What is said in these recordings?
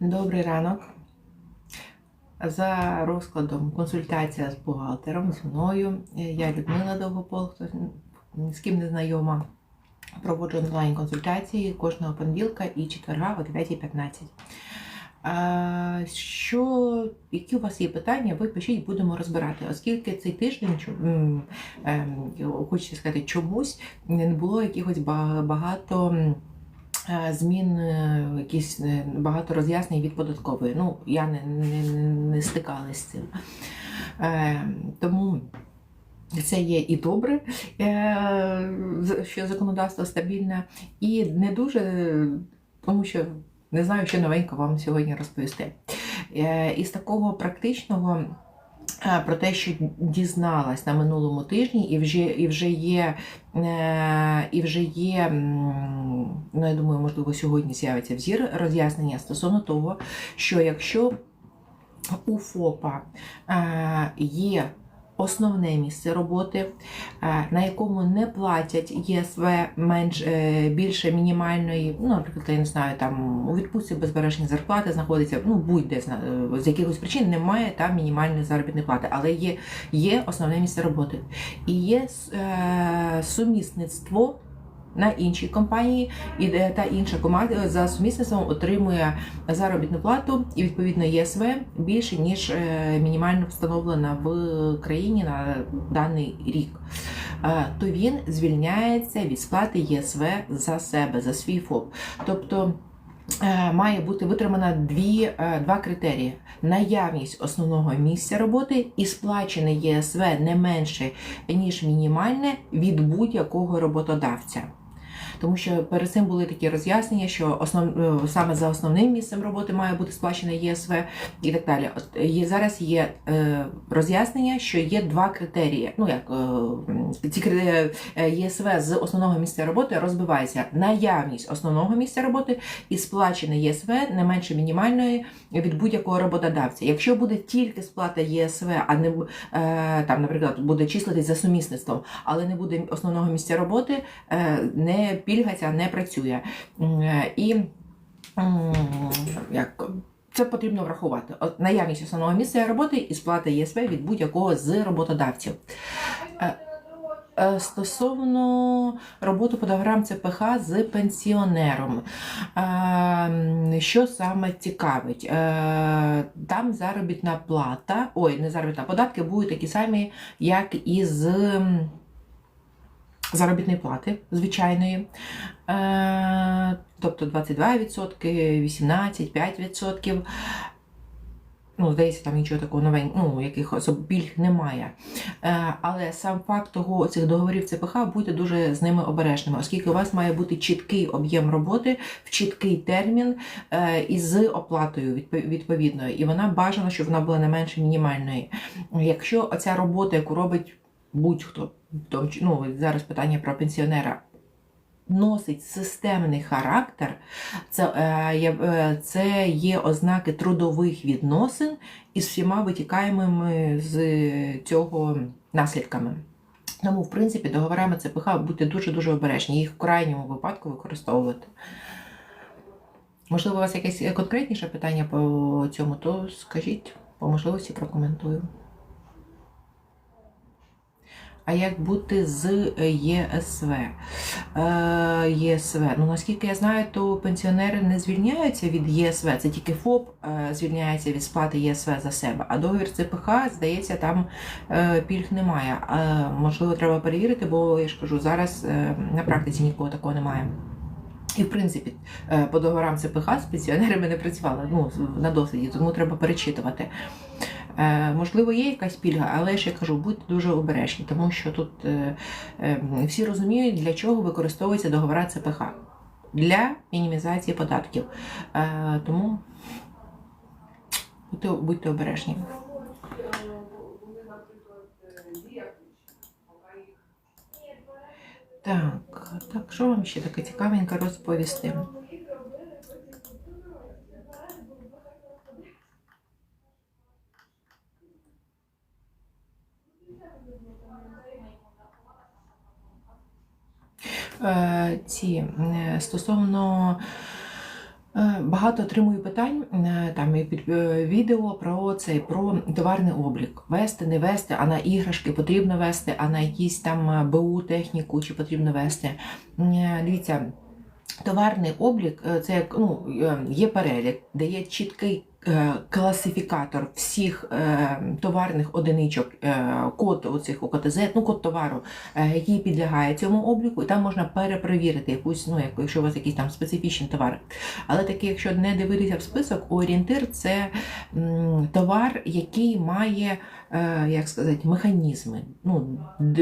Добрий ранок. За розкладом консультація з бухгалтером зі мною. Я Людмила Довгопол, хто з ким не знайома. Проводжу онлайн-консультації кожного понеділка і четверга о 9.15. Що, які у вас є питання, ви пишіть, будемо розбирати, оскільки цей тиждень ем, хочеться сказати, чомусь не було якихось багато. Е, Змін, е, якісь е, багато роз'яснень від податкової. Ну, я не, не, не стикалася з цим. Тому це є і добре, що законодавство стабільне, і не дуже, тому що не знаю, що новенько вам сьогодні розповісти. Із такого практичного. Е, Про те, що дізналась на минулому тижні, і вже і вже є, е, і вже є, ну я думаю, можливо, сьогодні з'явиться взір роз'яснення стосовно того, що якщо у ФОПа е, є основне місце роботи, е, на якому не платять ЄСВ менш е, більше мінімальної, ну, наприклад, я не знаю, там у відпустці без збереження зарплати знаходиться, ну будь-де е, з якихось причин немає там мінімальної заробітної плати, але є, є основне місце роботи. І є е, сумісництво на іншій компанії, і та інша команда за сумісництвом отримує заробітну плату і відповідно ЄСВ більше ніж е, мінімально встановлена в країні на даний рік. Е, То він звільняється від сплати ЄСВ за себе, за свій ФОП. Тобто е, має бути витримана дві, е, два критерії: наявність основного місця роботи і сплачене ЄСВ не менше ніж мінімальне від будь-якого роботодавця. Тому що перед цим були такі роз'яснення, що основ, е, саме за основним місцем роботи має бути сплачене ЄСВ і так далі. От є зараз є е, роз'яснення, що є два критерії. Ну як е, ці е, ЄСВ з основного місця роботи розбивається наявність основного місця роботи і сплачене ЄСВ не менше мінімальної від будь-якого роботодавця. Якщо буде тільки сплата ЄСВ, а не е, там, наприклад, буде числитись за сумісництвом, але не буде основного місця роботи, е, не пільга ця не працює. Е, І як. Це потрібно врахувати. От наявність основного місця роботи і сплата ЄСВ від будь-якого з роботодавців. Е, е, Стосовно роботи по договорам ЦПХ з пенсіонером, що саме цікавить? Там заробітна плата, ой, не заробітна, податки будуть такі самі, як і з заробітної плати звичайної. Е, Тобто 22%, 18%, 5%. Ну, здається, там нічого такого новенького, ну, яких пільг немає. Е, але сам факт того цих договорів ЦПХ будьте дуже з ними обережними, оскільки у вас має бути чіткий об'єм роботи в чіткий термін е, і з оплатою відповідною. І вона бажана, щоб вона була не менше мінімальної. Якщо оця робота, яку робить будь-хто, ну, зараз питання про пенсіонера. Носить системний характер, це, е, е, це є ознаки трудових відносин із всіма витікаємими з цього наслідками. Тому, в принципі, договорами ЦПХ будьте дуже-дуже обережні, їх в крайньому випадку використовувати. Можливо, у вас якесь конкретніше питання по цьому, то скажіть, по можливості прокоментую. А як бути з ЄСВ? Е, ЄСВ. Ну, наскільки я знаю, то пенсіонери не звільняються від ЄСВ, це тільки ФОП е, звільняється від сплати ЄСВ за себе. А договір ЦПХ, здається, там е, пільг немає. Е, можливо, треба перевірити, бо я ж кажу, зараз е, на практиці нікого такого немає. І, в принципі, е, по договорам ЦПХ з пенсіонерами не працювали ну, на досвіді, тому треба перечитувати. Е, Можливо, є якась пільга, але ж я кажу, будьте дуже обережні, тому що тут е, е, всі розуміють, для чого використовується договора ЦПХ. Для мінімізації податків. Тому будьте, будьте обережні. Так, так, що вам ще таке цікавеньке розповісти? Е, ці е, стосовно Е, Багато отримую питань е, там і під е, відео про цей про товарний облік. Вести, не вести, а на іграшки потрібно вести, а на якісь там е, БУ техніку чи потрібно вести. Е, Дивіться, товарний облік е, це як ну, е, є перелік, де є чіткий е, класифікатор всіх е, товарних одиничок, е, код оцих УКТЗ, ну код товару, е, який підлягає цьому обліку, і там можна перепровірити якусь, ну як- якщо у вас якісь там специфічні товари. Але таке, якщо не дивитися в список, орієнтир це товар, який має, е, як сказати, механізми, ну,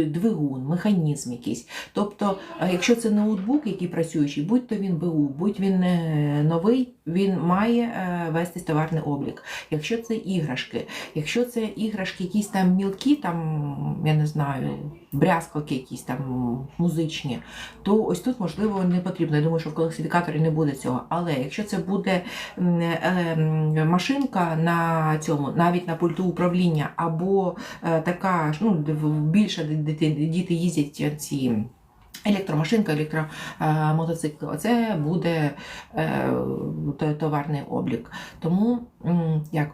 двигун, механізм якийсь. Тобто, е, якщо це ноутбук, який працюючий, будь то він БУ, будь він е, новий, він має вести товарний облік. Якщо це іграшки, якщо це іграшки якісь там мілкі, там, я не знаю, брязкалки якісь там музичні, то ось тут, можливо, не потрібно. Я думаю, що в класифікаторі не буде цього. Але якщо це буде е, машинка на цьому, навіть на пульту управління, або е, така ну, більше діти їздять ці. Електромашинка, електромотоцикл, це буде е, товарний облік. Тому як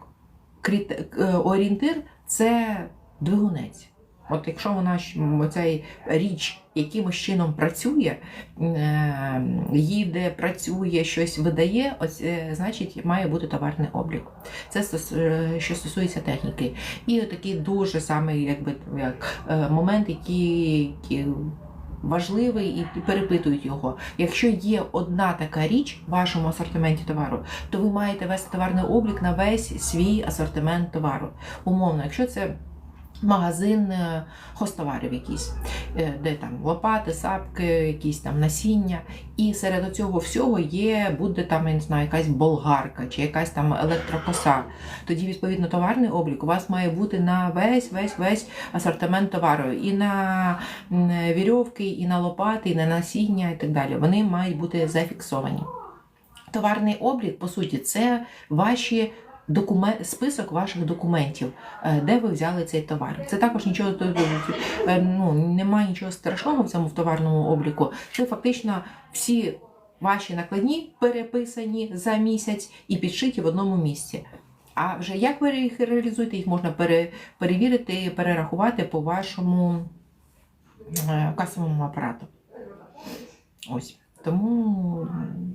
е, орієнтир це двигунець. От якщо вона оцей річ якимось чином працює, е, їде, працює, щось видає, ось, е, значить має бути товарний облік. Це е, що стосується техніки. І такий дуже самий якби, як, момент, який важливий і перепитують його. Якщо є одна така річ в вашому асортименті товару, то ви маєте вести товарний облік на весь свій асортимент товару. Умовно, якщо це магазин е, хостоварів якийсь, е, де там лопати, сапки, якісь там насіння, і серед цього всього є, буде там, я не знаю, якась болгарка чи якась там електрокоса. Тоді, відповідно, товарний облік у вас має бути на весь весь весь асортимент товару. І на вірьовки, і на лопати, і на насіння, і так далі. Вони мають бути зафіксовані. Товарний облік, по суті, це ваші документ, список ваших документів, е, де ви взяли цей товар. Це також нічого е, ну, немає нічого страшного в цьому в товарному обліку. Це фактично всі ваші накладні переписані за місяць і підшиті в одному місці. А вже як ви їх реалізуєте, їх можна пере, перевірити, перерахувати по вашому е, касовому апарату. Ось. Тому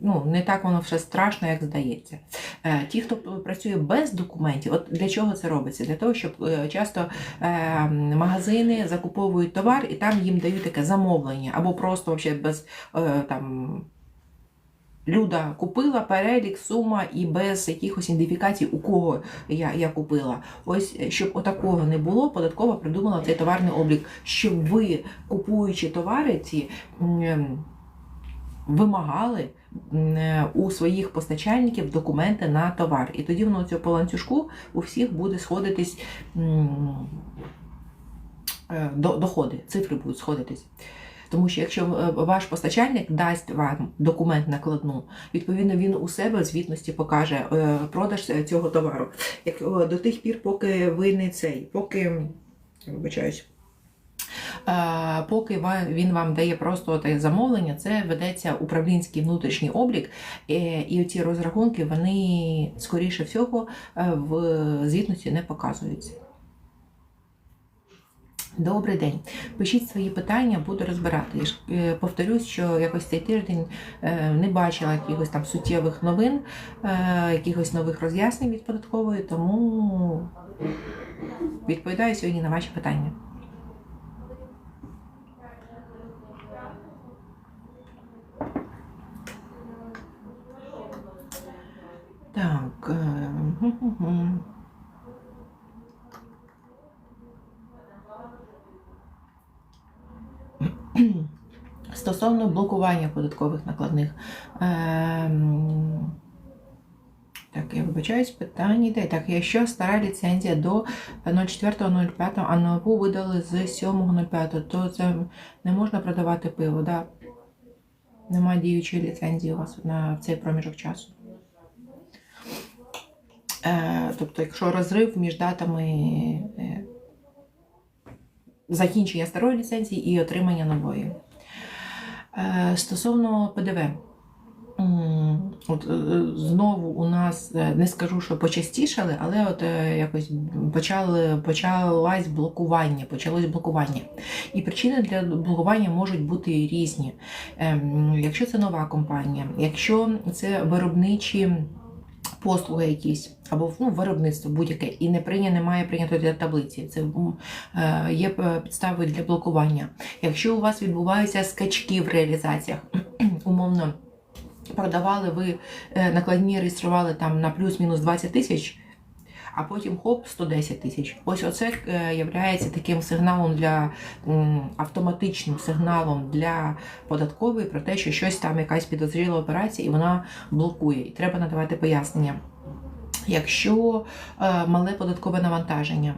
ну, не так воно все страшно, як здається. Е, Ті, хто працює без документів, от для чого це робиться? Для того, щоб е, часто е, магазини закуповують товар і там їм дають таке замовлення, або просто вообще без е, там. Люда купила перелік, сума і без якихось ідентифікацій, у кого я, я купила. Ось щоб отакого не було, податкова придумала цей товарний облік, щоб ви, купуючи товари, ці вимагали е, у своїх постачальників документи на товар. І тоді воно цього по ланцюжку у всіх буде сходитись е, до- доходи, цифри будуть сходитись. Тому що якщо е, ваш постачальник дасть вам документ накладну, відповідно він у себе в звітності покаже продаж цього товару. Як до тих пір, поки ви не цей, поки вибачаюсь. Е, Поки він вам дає просто замовлення, це ведеться управлінський внутрішній облік, е, і ці розрахунки вони скоріше всього е, в звітності не показуються. Добрий день. Пишіть свої питання, буду розбирати. Я повторюсь, що якось цей тиждень не бачила якихось там суттєвих новин, якихось нових роз'яснень від податкової, тому відповідаю сьогодні на ваші питання. Так. е. Стосовно блокування податкових накладних. Ем, Так, я вибачаюсь, питання йде. Так, якщо стара ліцензія до 04.05, а нову видали з 7.05, то це не можна продавати пиво, да? Немає діючої ліцензії у вас на цей проміжок часу. Е, тобто, якщо розрив між датами е, закінчення старої ліцензії і отримання нової. Е, Стосовно ПДВ. от, знову у нас не скажу, що почастішали, але от якось почали, почалось блокування, почалось блокування. І причини для блокування можуть бути різні. Ем, Якщо це нова компанія, якщо це виробничі послуги якісь, або ну, виробництво будь-яке, і не прийня, немає прийнято для таблиці. Це е, є е, підстави для блокування. Якщо у вас відбуваються скачки в реалізаціях, умовно продавали ви е, накладні, реєстрували там на плюс-мінус 20 тисяч. А потім хоп, 110 тисяч. Ось оце е, являється таким сигналом для автоматичним сигналом для податкової про те, що щось там якась підозріла операція, і вона блокує. І треба надавати пояснення. Якщо е, мале податкове навантаження,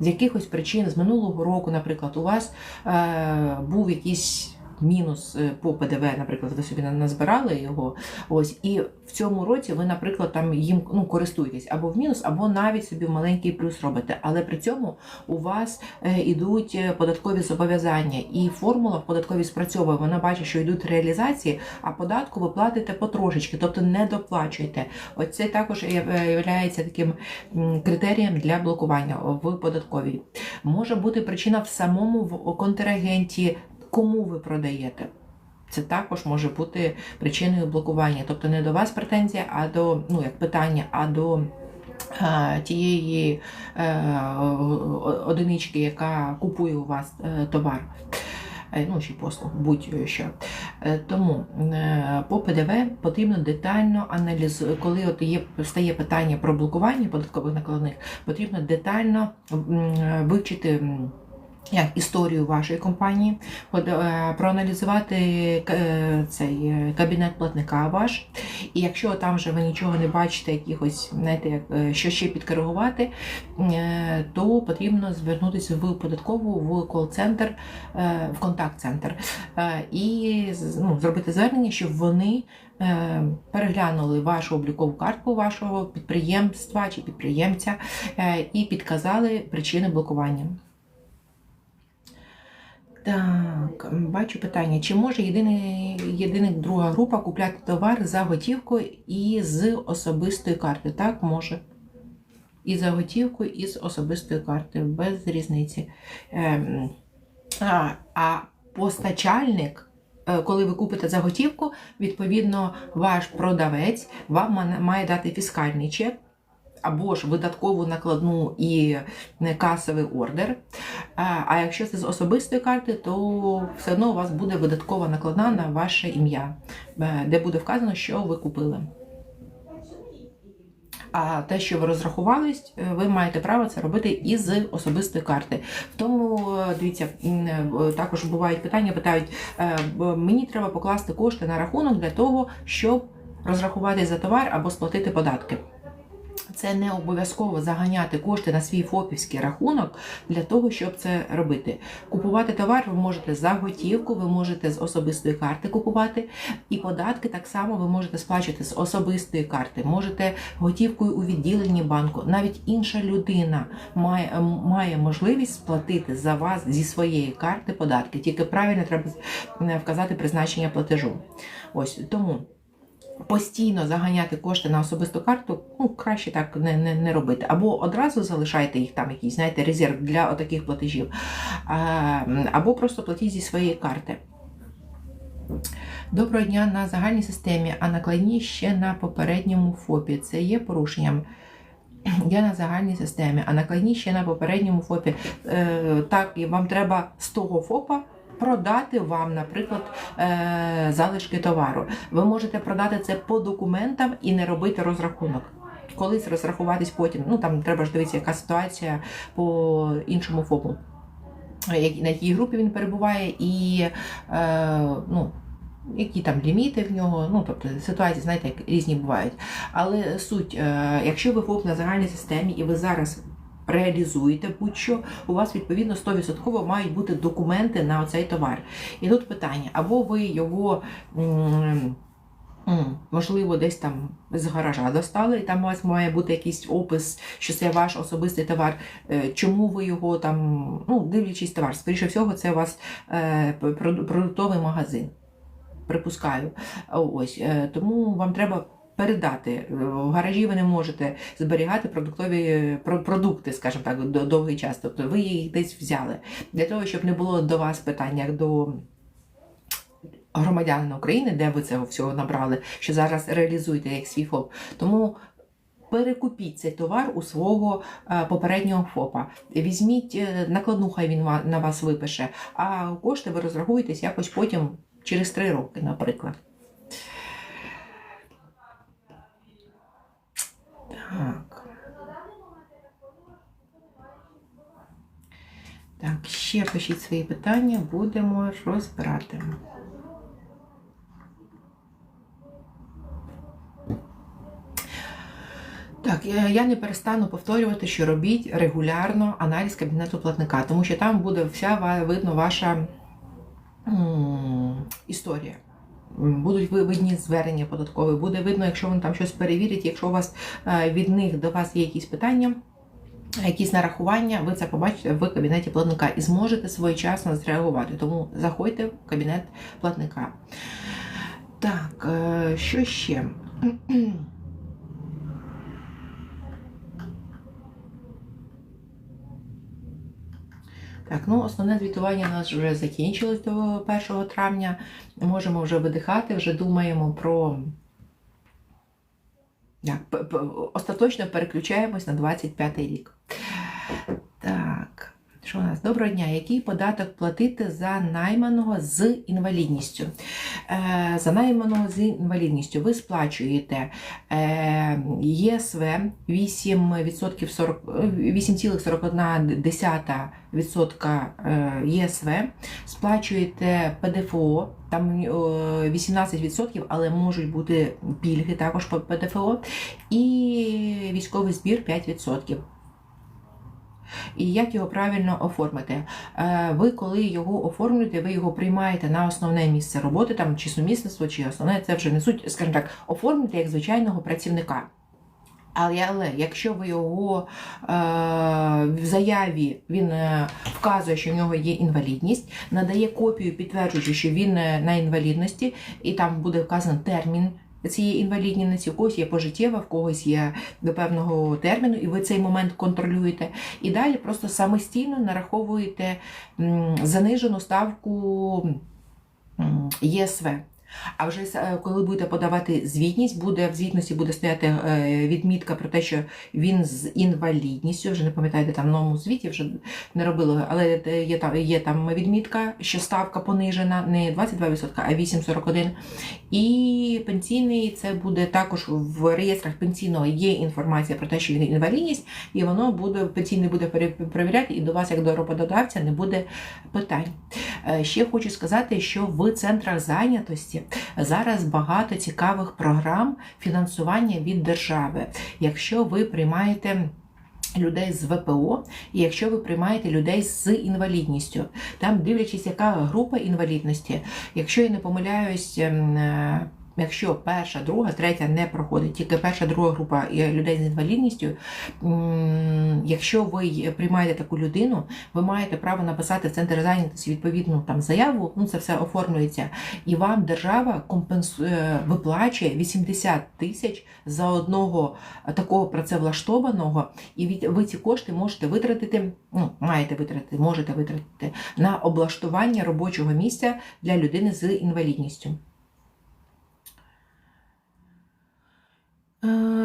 з якихось причин з минулого року, наприклад, у вас е, був якийсь мінус е, по ПДВ, наприклад, ви собі на- назбирали його. Ось і в цьому році ви, наприклад, там їм ну, користуєтесь або в мінус, або навіть собі маленький плюс робите. Але при цьому у вас е, ідуть е, податкові зобов'язання, і формула в податковій спрацьовує. Вона бачить, що йдуть реалізації, а податку ви платите потрошечки, тобто не доплачуєте. Ось це також є таким критерієм для блокування в податковій. Може бути причина в самому в- контрагенті, кому ви продаєте. Це також може бути причиною блокування. Тобто не до вас претензія, а до ну як питання, а до е, тієї е, одинички, яка купує у вас е, товар. Е, Ну, чи послуг, будь-що. Е, Тому по ПДВ потрібно детально аналізувати, коли от є стає питання про блокування податкових накладних, потрібно детально вивчити. Як історію вашої компанії, е, проаналізувати е, цей е, кабінет платника ваш. І якщо там вже ви нічого не бачите, якихось, знаєте, що ще підкоригувати, то потрібно звернутися в податкову, в кол-центр, в контакт-центр і ну, зробити звернення, щоб вони переглянули вашу облікову картку вашого підприємства чи підприємця і підказали причини блокування. Так, бачу питання. Чи може єдиний, єдиний друга група купляти товар за готівку і з особистої карти? Так, може. І за готівку, і з особистої карти, без різниці. Ем, а, а постачальник, е, коли ви купите за готівку, відповідно, ваш продавець вам має дати фіскальний чек. Або ж видаткову накладну і касовий ордер. А а якщо це з особистої карти, то все одно у вас буде видаткова накладна на ваше ім'я, е, де буде вказано, що ви купили. А те, що ви розрахувались, е, ви маєте право це робити із особистої карти. В тому, е, дивіться, е, також бувають питання, питають, е, мені треба покласти кошти на рахунок для того, щоб розрахувати за товар або сплатити податки. Це не обов'язково заганяти кошти на свій ФОПівський рахунок для того, щоб це робити. Купувати товар ви можете за готівку, ви можете з особистої карти купувати, і податки так само ви можете сплачувати з особистої карти, можете готівкою у відділенні банку. Навіть інша людина має, має можливість сплатити за вас зі своєї карти податки. Тільки правильно треба вказати призначення платежу. Ось тому постійно заганяти кошти на особисту карту, ну краще так не, не, не робити. Або одразу залишайте їх там, якийсь, знаєте, резерв для отаких платежів, або просто платіть зі своєї карти. Доброго дня на загальній системі, а накладні ще на попередньому ФОПі. Це є порушенням. Я на загальній системі, а накладні ще на попередньому ФОПі. Е, так, вам треба з того ФОПа продати вам, наприклад, е, залишки товару. Ви можете продати це по документам і не робити розрахунок. Колись розрахуватись потім. Ну там треба ж дивитися, яка ситуація по іншому ФОПу. е, На якій групі він перебуває, і е, ну, які там ліміти в нього. Ну, тобто ситуації, знаєте, як різні бувають. Але суть, е, якщо ви ФОП на загальній системі і ви зараз реалізуєте будь-що, у вас відповідно 100% мають бути документи на цей товар. І тут питання: або ви його. Можливо, десь там з гаража достали, і там у вас має бути якийсь опис, що це ваш особистий товар. Е, Чому ви його там, ну, дивлячись товар, скоріше всього, це у вас е, продуктовий магазин. припускаю. Ось е, тому вам треба. Передати в гаражі ви не можете зберігати продуктові продукти, скажімо так, до- довгий час. Тобто ви їх десь взяли для того, щоб не було до вас питань як до громадянина України, де ви цього всього набрали, що зараз реалізуєте як свій ФОП. Тому перекупіть цей товар у свого е, попереднього ФОПа. Візьміть е, накладну, хай він на вас випише, а кошти ви розрахуєтесь якось потім через три роки, наприклад. Так. Так, ще пишіть свої питання, будемо розбирати. Так, я, я не перестану повторювати, що робіть регулярно аналіз кабінету платника, тому що там буде вся видно ваша історія. Будуть ви- видні звернення податкові, буде видно, якщо вони там щось перевірять, якщо у вас е, від них до вас є якісь питання, якісь нарахування, ви це побачите в кабінеті платника і зможете своєчасно зреагувати. Тому заходьте в кабінет платника. Так, е, що ще? Так, ну основне звітування у нас вже закінчилось до 1 травня. Можемо вже видихати, вже думаємо про. Остаточно переключаємось на 25 рік. Так, що у нас? Доброго дня. Який податок платити за найманого з інвалідністю? Е, за найманого з інвалідністю ви сплачуєте е, ЄСВ 8%, 40, е, 8,41% е, єСВ, сплачуєте ПДФО, там е, 18%, але можуть бути пільги також по ПДФО, і військовий збір 5%. І як його правильно оформити? Е, Ви, коли його оформлюєте, ви його приймаєте на основне місце роботи, там чи сумісництво, чи основне, це вже не суть, скажімо так, оформлюєте як звичайного працівника. Але, але якщо ви його е, в заяві він е, вказує, що в нього є інвалідність, надає копію, підтверджуючи, що він е, на інвалідності, і там буде вказан термін цієї інвалідності, у когось є пожиттєва, в когось є до певного терміну, і ви цей момент контролюєте. І далі просто самостійно нараховуєте занижену ставку ЄСВ. А вже е, коли будете подавати звітність, буде в звітності буде стояти е, відмітка про те, що він з інвалідністю. Вже не пам'ятаю, де там в новому звіті вже не робили, але є там є там відмітка, що ставка понижена не 22%, а 8,41%. І пенсійний це буде також в реєстрах пенсійного є інформація про те, що він інвалідність, і воно буде пенсійний буде перевіряти, і до вас, як до роботодавця, не буде питань. Е, Ще хочу сказати, що в центрах зайнятості зараз багато цікавих програм фінансування від держави. Якщо ви приймаєте людей з ВПО, і якщо ви приймаєте людей з інвалідністю, там дивлячись, яка група інвалідності, якщо я не помиляюсь. Е, Якщо перша, друга, третя не проходить, тільки перша, друга група е, людей з інвалідністю, якщо ви приймаєте таку людину, ви маєте право написати в центр зайнятості відповідну там заяву, ну це все оформлюється, і вам держава компенсує, виплачує 80 тисяч за одного е, такого працевлаштованого, і ви ці кошти можете витратити, ну маєте витратити, можете витратити на облаштування робочого місця для людини з інвалідністю.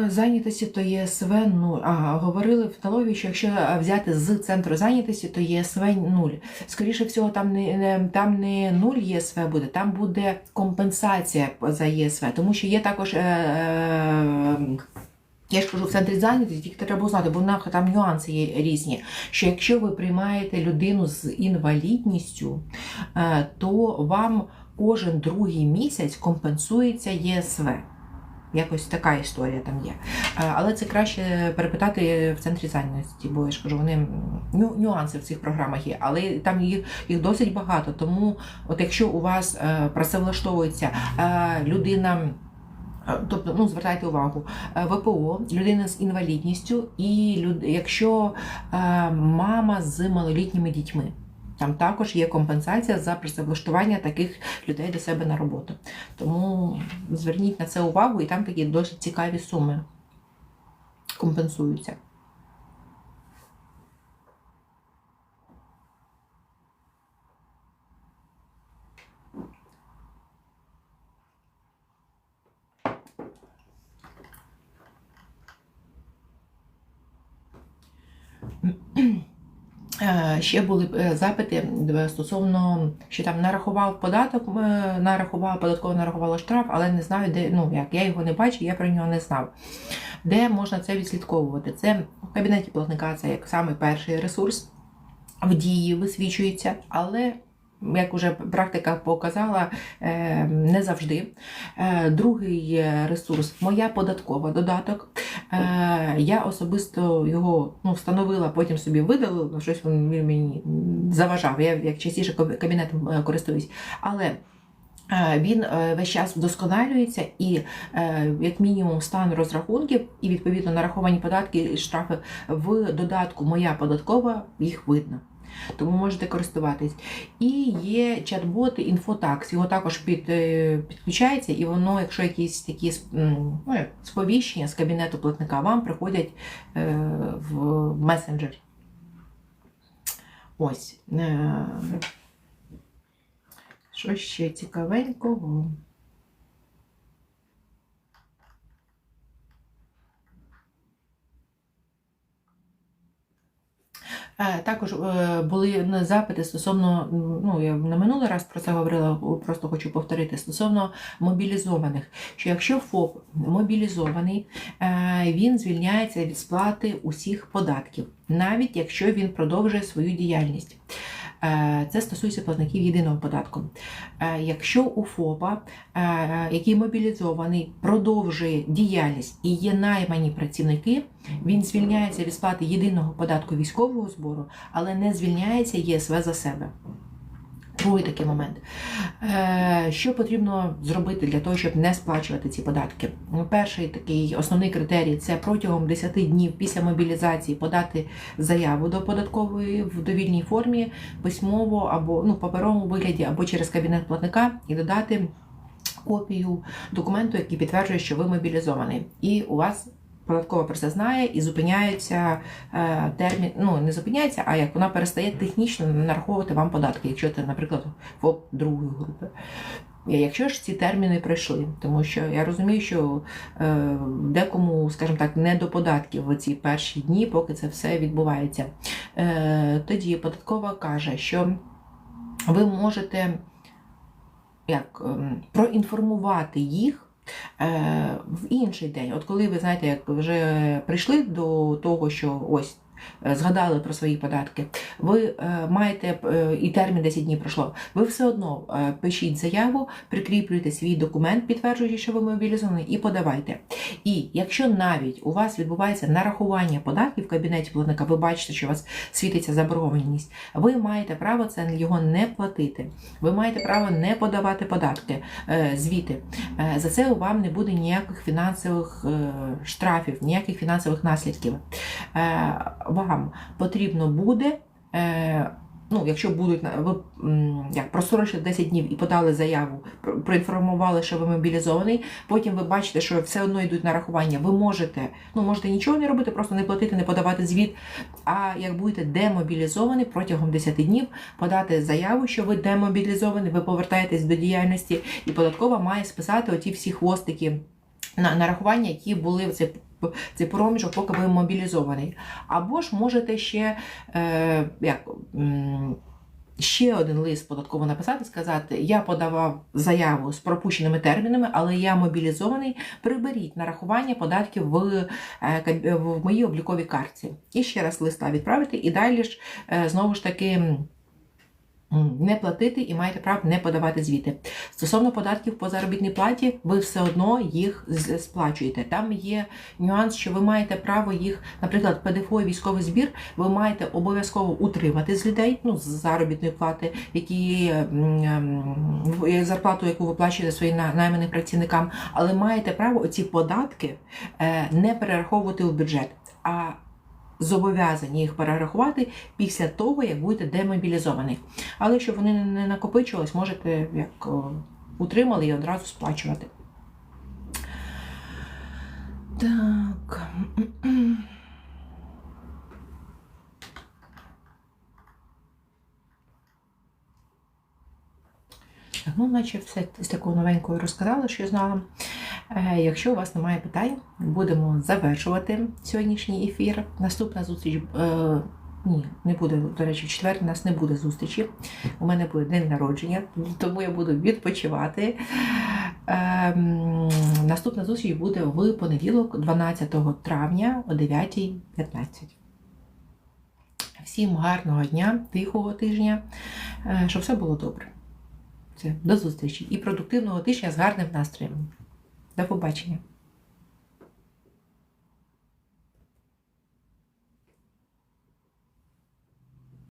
Зайнятості то ЄСВ 0. А, говорили в Талові, що якщо взяти з центру зайнятості, то ЄСВ 0. Скоріше всього, там не, не, там не 0 ЄСВ буде, там буде компенсація за ЄСВ, тому що є також. Е, е, я ж кажу, в центрі зайнятості, тільки треба знати, бо в там нюанси є різні. Що якщо ви приймаєте людину з інвалідністю, е, то вам кожен другий місяць компенсується ЄСВ. Якось така історія там є. Е, Але це краще перепитати в центрі зайнятості, бо я ж кажу, вони ню, нюанси в цих програмах є, але там їх, їх досить багато. Тому, от якщо у вас е, працевлаштовується е, людина. Тобто, ну звертайте увагу, ВПО, людина з інвалідністю, і люд... якщо мама з малолітніми дітьми. Там також є компенсація за працевлаштування таких людей до себе на роботу. Тому зверніть на це увагу, і там такі досить цікаві суми компенсуються. Е, Ще були е, запити стосовно, що там нарахував податок, е, нарахував податково нарахувала штраф, але не знаю, де ну як я його не бачу, я про нього не знав. Де можна це відслідковувати? Це в кабінеті платника, це як саме перший ресурс в дії висвічується, але як вже практика показала, е, не завжди. Е, Другий ресурс моя податкова додаток. Е, Я особисто його ну, встановила, потім собі видалила, щось він мені заважав. Я як частіше кабінетом користуюсь. Але він весь час вдосконалюється і, як мінімум, стан розрахунків і відповідно нараховані податки і штрафи в додатку Моя податкова їх видно. Тому можете користуватись. І є чат-бот Інфотакс. Його також під, е, підключається, і воно, якщо якісь такі ну, сповіщення з кабінету платника, вам приходять е, в месенджер. Ось. Е, що ще цікавенького? Е, Також е, були запити стосовно, ну я на минулий раз про це говорила, просто хочу повторити, стосовно мобілізованих. Що якщо ФОП мобілізований, е, він звільняється від сплати усіх податків, навіть якщо він продовжує свою діяльність. Е, Це стосується платників єдиного податку. Е, Якщо у ФОПа, е, який мобілізований, продовжує діяльність і є наймані працівники, він звільняється від сплати єдиного податку військового збору, але не звільняється ЄСВ за себе. Другий такий момент. Е, Що потрібно зробити для того, щоб не сплачувати ці податки? Ну, Перший такий основний критерій це протягом 10 днів після мобілізації подати заяву до податкової в довільній формі, письмово або ну, паперовому вигляді, або через кабінет платника і додати копію документу, який підтверджує, що ви мобілізований. І у вас податкова про це знає і зупиняється е, термін, ну не зупиняється, а як вона перестає технічно нараховувати вам податки, якщо це, наприклад, ФОП другої групи. Якщо ж ці терміни пройшли, тому що я розумію, що е, декому, скажімо так, не до податків в ці перші дні, поки це все відбувається. Е, тоді податкова каже, що ви можете як, ем, проінформувати їх. Е, В інший день, от коли ви знаєте, як вже прийшли до того, що ось згадали про свої податки, ви е, маєте е, і термін 10 днів пройшло. Ви все одно е, пишіть заяву, прикріплюйте свій документ, підтверджуючи, що ви мобілізовані, і подавайте. І якщо навіть у вас відбувається нарахування податків в кабінеті платника, ви бачите, що у вас світиться заборгованість, ви маєте право це його не платити. Ви маєте право не подавати податки, е, звіти. Е, За це вам не буде ніяких фінансових е, штрафів, ніяких фінансових наслідків. Вам потрібно буде. е, Ну, якщо будуть ви як просрочили 10 днів і подали заяву, проінформували, що ви мобілізований, потім ви бачите, що все одно йдуть нарахування. Ви можете, ну можете нічого не робити, просто не платити, не подавати звіт. А як будете демобілізовані протягом 10 днів, подати заяву, що ви демобілізовані, ви повертаєтесь до діяльності, і податкова має списати оті всі хвостики на нарахування, які були в цей, проміжок, поки ви мобілізований. Або ж можете ще е, як. Ще один лист податково написати, сказати: я подавав заяву з пропущеними термінами, але я мобілізований. Приберіть нарахування податків в, е, в моїй обліковій картці. І ще раз листа відправити, і далі ж е, знову ж таки. Не платити і маєте право не подавати звіти. Стосовно податків по заробітній платі, ви все одно їх сплачуєте. Там є нюанс, що ви маєте право їх, наприклад, ПДФО і військовий збір, ви маєте обов'язково утримати з людей, ну з заробітної плати, які в- зарплату, яку ви плачуєте своїм на- найманим працівникам, але маєте право оці податки е, не перераховувати у бюджет. А зобов'язані їх перерахувати після того, як будете демобілізовані. Але щоб вони не накопичувались, можете як утримали і одразу сплачувати. Так. Ну, наче все з такого новенького розказала, що я знала. Е, якщо у вас немає питань, будемо завершувати сьогоднішній ефір. Наступна зустріч. Е, ні, не буде, до речі, в четвер у нас не буде зустрічі. У мене буде день народження, тому я буду відпочивати. Ем, наступна зустріч буде в понеділок, 12 травня о 9.15. Всім гарного дня, тихого тижня, е, щоб все було добре. Все, до зустрічі і продуктивного тижня з гарним настроєм. До побачення!